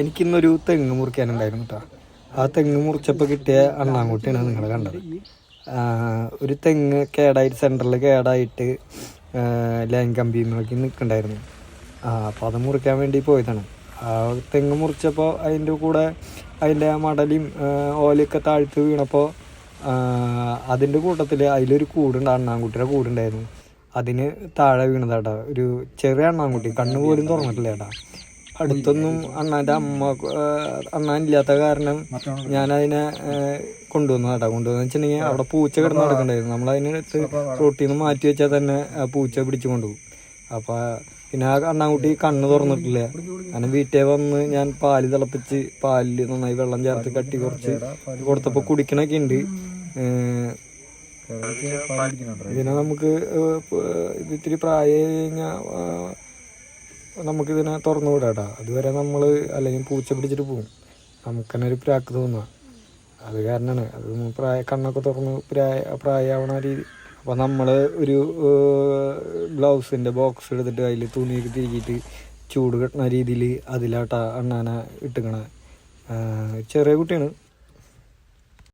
എനിക്കിന്നൊരു തെങ്ങ് മുറിക്കാനുണ്ടായിരുന്നു കേട്ടോ ആ തെങ്ങ് മുറിച്ചപ്പോൾ കിട്ടിയ അണ്ണാങ്കുട്ടിയാണ് നിങ്ങൾ കണ്ടത്. ഒരു തെങ്ങ് കേടായിട്ട് സെന്ററിൽ കേടായിട്ട് ലൈൻ കമ്പിമേലേക്ക് നിൽക്കണ്ടായിരുന്നു ആ അപ്പോൾ അത് മുറിക്കാൻ വേണ്ടി പോയതാണ്. ആ തെങ്ങ് മുറിച്ചപ്പോൾ അതിന്റെ കൂടെ അതിന്റെ മടലിയും ഓലയൊക്കെ താഴ്ത്ത് വീണപ്പോൾ അതിന്റെ കൂട്ടത്തിൽ അതിലൊരു കൂടുണ്ട് അണ്ണാൻകുട്ടിയുടെ കൂടുണ്ടായിരുന്നു. അതിന് താഴെ വീണതാട്ടാ ഒരു ചെറിയ അണ്ണാൻകുട്ടി കണ്ണ് പോലും തുറന്നിട്ടില്ല ചേട്ടാ അടുത്തൊന്നും അണ്ണാന്റെ അമ്മ അണ്ണാൻ ഇല്ലാത്ത കാരണം ഞാൻ അതിനെ കൊണ്ടുവന്നതാട്ടാ കൊണ്ടുവന്ന് വെച്ചിട്ടുണ്ടെങ്കിൽ അവിടെ പൂച്ച കിടന്ന് നടക്കണ്ടായിരുന്നു. നമ്മൾ അതിനടുത്ത് റോട്ടിൽ നിന്ന് മാറ്റി വെച്ചാൽ തന്നെ ആ പൂച്ച പിടിച്ചു കൊണ്ടുപോകും. അപ്പോൾ പിന്നെ ആ അണ്ണാൻകുട്ടി കണ്ണ് തുറന്നിട്ടില്ല. അങ്ങനെ വീട്ടിൽ വന്ന് ഞാൻ പാൽ തിളപ്പിച്ച് പാലിൽ നന്നായി വെള്ളം ചേർത്ത് കട്ടി കുറച്ച് കൊടുത്തപ്പോൾ കുടിക്കണൊക്കെ ഉണ്ട്. ഇതിനെ നമുക്ക് ഇത് ഇത്തിരി പ്രായം കഴിഞ്ഞാൽ നമുക്കിതിനെ തുറന്നു വിടാട്ടാ അതുവരെ നമ്മൾ അല്ലെങ്കിൽ പൂച്ച പിടിച്ചിട്ട് പോകും നമുക്ക് തന്നെ ഒരു പ്രാക്ക് തോന്നുക അത് കാരണമാണ് അത് പ്രായ കണ്ണൊക്കെ തുറന്ന് പ്രായ പ്രായമാവണ രീതി. അപ്പോൾ നമ്മൾ ഒരു ഗ്ലൗസിന്റെ ബോക്സ് എടുത്തിട്ട് അതിൽ തുണിയൊക്കെ തിരിക്കിയിട്ട് ചൂട് കെട്ടുന്ന രീതിയിൽ അതിലാട്ടാ അണ്ണാനെ ഇട്ടുക്കണ. ചെറിയ കുട്ടിയാണ്.